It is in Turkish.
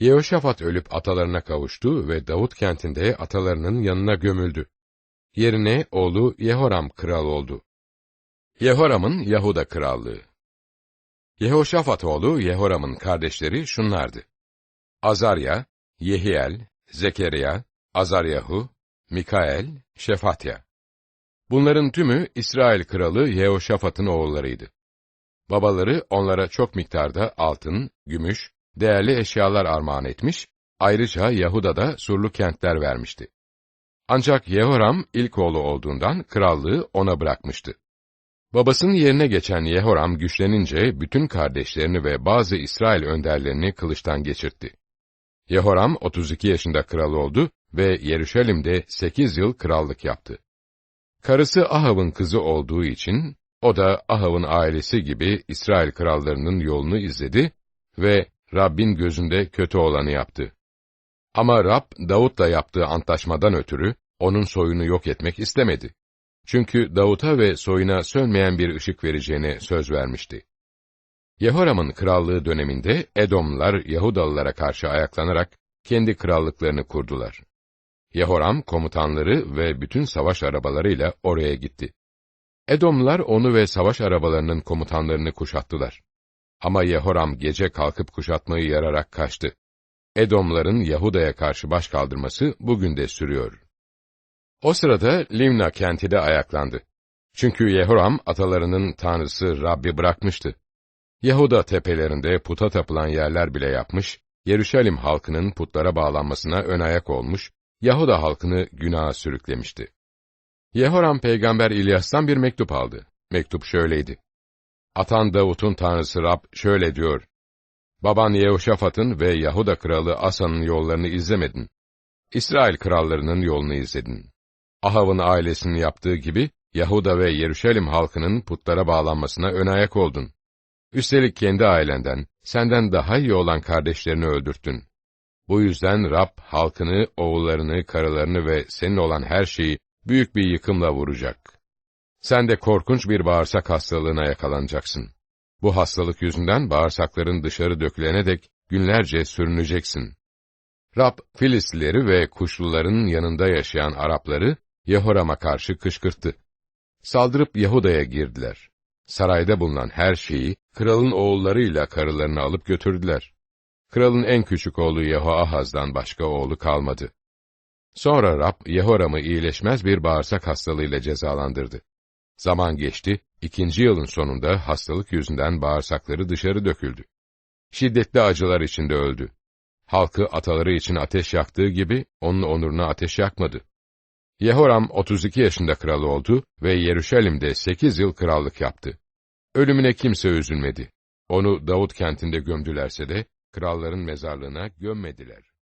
Yehoşafat ölüp atalarına kavuştu ve Davut kentinde atalarının yanına gömüldü. Yerine oğlu Yehoram kral oldu. Yehoram'ın Yahuda krallığı Yehoşafat oğlu Yehoram'ın kardeşleri şunlardı. Azarya, Yehiel, Zekeriya, Azaryahu, Mikael, Şefatya. Bunların tümü İsrail kralı Yehoşafat'ın oğullarıydı. Babaları onlara çok miktarda altın, gümüş, değerli eşyalar armağan etmiş, ayrıca Yahuda'da surlu kentler vermişti. Ancak Yehoram ilk oğlu olduğundan krallığı ona bırakmıştı. Babasının yerine geçen Yehoram güçlenince bütün kardeşlerini ve bazı İsrail önderlerini kılıçtan geçirtti. Yehoram 32 yaşında kral oldu ve Yeruşalim'de 8 yıl krallık yaptı. Karısı Ahav'ın kızı olduğu için, o da Ahav'ın ailesi gibi İsrail krallarının yolunu izledi ve Rabbin gözünde kötü olanı yaptı. Ama Rab, Davut'la yaptığı antlaşmadan ötürü, onun soyunu yok etmek istemedi. Çünkü Davut'a ve soyuna sönmeyen bir ışık vereceğine söz vermişti. Yehoram'ın krallığı döneminde Edomlular Yahudalılara karşı ayaklanarak kendi krallıklarını kurdular. Yehoram komutanları ve bütün savaş arabalarıyla oraya gitti. Edomlular onu ve savaş arabalarının komutanlarını kuşattılar. Ama Yehoram gece kalkıp kuşatmayı yararak kaçtı. Edomların Yahuda'ya karşı baş kaldırması bugün de sürüyor. O sırada Limna kenti de ayaklandı. Çünkü Yehoram atalarının tanrısı Rabbi bırakmıştı. Yahuda tepelerinde puta tapılan yerler bile yapmış, Yeruşalim halkının putlara bağlanmasına ön ayak olmuş, Yahuda halkını günaha sürüklemişti. Yehoram peygamber İlyas'tan bir mektup aldı. Mektup şöyleydi. Atan Davut'un tanrısı Rab şöyle diyor. Baban Yehoşafat'ın ve Yahuda kralı Asa'nın yollarını izlemedin. İsrail krallarının yolunu izledin. Ahav'ın ailesinin yaptığı gibi, Yahuda ve Yeruşalim halkının putlara bağlanmasına ön ayak oldun. Üstelik kendi ailenden, senden daha iyi olan kardeşlerini öldürttün. Bu yüzden Rab, halkını, oğullarını, karılarını ve senin olan her şeyi büyük bir yıkımla vuracak. Sen de korkunç bir bağırsak hastalığına yakalanacaksın. Bu hastalık yüzünden bağırsakların dışarı dökülene dek günlerce sürüneceksin. Rab, Filistlileri ve kuşluların yanında yaşayan Arapları, Yehoram'a karşı kışkırttı. Saldırıp Yahuda'ya girdiler. Sarayda bulunan her şeyi, kralın oğullarıyla karılarını alıp götürdüler. Kralın en küçük oğlu Yehoahaz'dan başka oğlu kalmadı. Sonra Rab, Yehoram'ı iyileşmez bir bağırsak hastalığıyla cezalandırdı. Zaman geçti, ikinci yılın sonunda hastalık yüzünden bağırsakları dışarı döküldü. Şiddetli acılar içinde öldü. Halkı ataları için ateş yaktığı gibi, onun onuruna ateş yakmadı. Yehoram 32 yaşında kral oldu ve Yeruşalim'de 8 yıl krallık yaptı. Ölümüne kimse üzülmedi. Onu Davut kentinde gömdülerse de, kralların mezarlığına gömmediler.